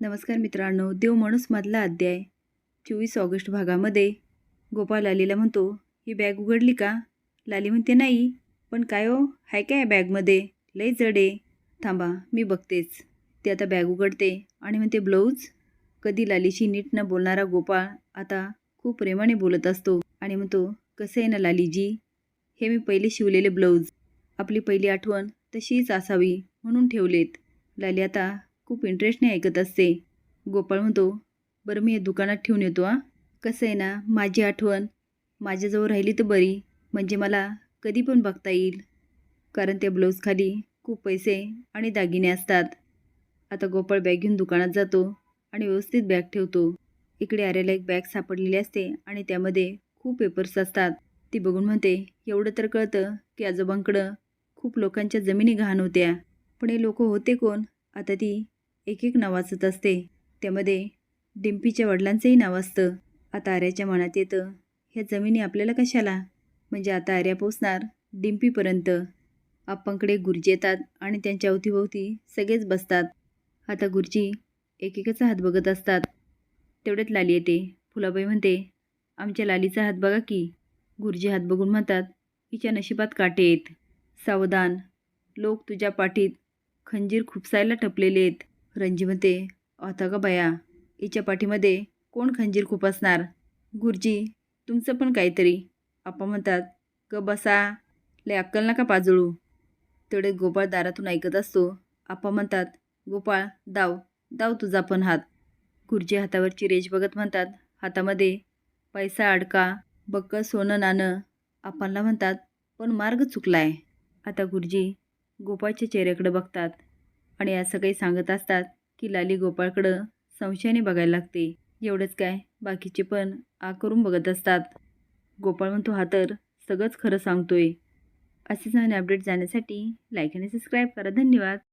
नमस्कार मित्रांनो देव माणूस मधला अध्याय. चोवीस ऑगस्ट भागामध्ये. गोपाळ लालीला म्हणतो ही बॅग उघडली का? लाली म्हणते नाही. पण काय हो? हाय काय बॅगमध्ये? लई जड आहे. थांबा मी बघतेच. ते आता बॅग उघडते आणि म्हणते ब्लाऊज? कधी लालीशी नीट न बोलणारा गोपाळ आता खूप प्रेमाने बोलत असतो आणि म्हणतो कसं आहे ना लालीजी? हे मी पहिले शिवलेले ब्लाऊज. आपली पहिली आठवण तशीच असावी म्हणून ठेवलेत. लाली आता खूप इंटरेस्टने ऐकत असते. गोपाळ म्हणतो बरं मी हे दुकानात ठेवून येतो आ कसं आहे ना माझी आठवण. माझ्याजवळ राहिली तर बरी. म्हणजे मला कधी पण बघता येईल. कारण त्या ब्लाऊजखाली खूप पैसे आणि दागिने असतात. आता गोपाळ बॅग घेऊन दुकानात जातो आणि व्यवस्थित बॅग ठेवतो. इकडे आर्याला एक बॅग सापडलेली असते आणि त्यामध्ये खूप पेपर्स असतात. ती बघून म्हणते एवढं तर कळतं की आजोबांकडं खूप लोकांच्या जमिनी घाण होत्या. पण हे लोक होते कोण? आता ती एक एक नाव वाचत असते. त्यामध्ये डिम्पीच्या वडिलांचंही नाव असतं. आता आर्याच्या मनात येतं ह्या जमिनी आपल्याला कशाला? म्हणजे आता आर्या पोचणार डिम्पीपर्यंत आप्पांकडे गुरुजी येतात आणि त्यांच्या अवतीभोवती सगळेच बसतात. आता गुरुजी एकेकाचा हात बघत असतात. तेवढ्यात लाली येते. फुलाबाई म्हणते आमच्या लालीचा हात बघा की. गुरुजी हात बघून म्हणतात हिच्या नशिबात काटे आहेत सावधान. लोक तुझ्या पाठीत खंजीर खुपसायला टपलेले आहेत. रणजी म्हणते आता का बया? हिच्या पाठीमध्ये कोण खंजीर खुपसणार गुरुजी तुमचं पण काहीतरी. आप्पा म्हणतात ग बसा लय अक्कल नका पाजळू. तेवढे गोपाळ दारातून ऐकत असतो. आप्पा म्हणतात गोपाळ दाव दाव तुझा पण हात. गुरुजी हातावरची रेज बघत म्हणतात हातामध्ये पैसा अडका बक्क सोनं नाणं. आपणला म्हणतात पण मार्ग चुकलाय. आता गुरुजी गोपाळच्या चेहऱ्याकडे बघतात. आणि असं काही सांगत असतात की लाली गोपाळकडं संशयाने बघायला लागते. एवढंच काय? बाकीचे पण आ करून बघत असतात. गोपाळ म्हणतो हा तर सगळंच खरं सांगतोय. असेच नवीन अपडेट जाण्यासाठी लाईक आणि सबस्क्राईब करा. धन्यवाद.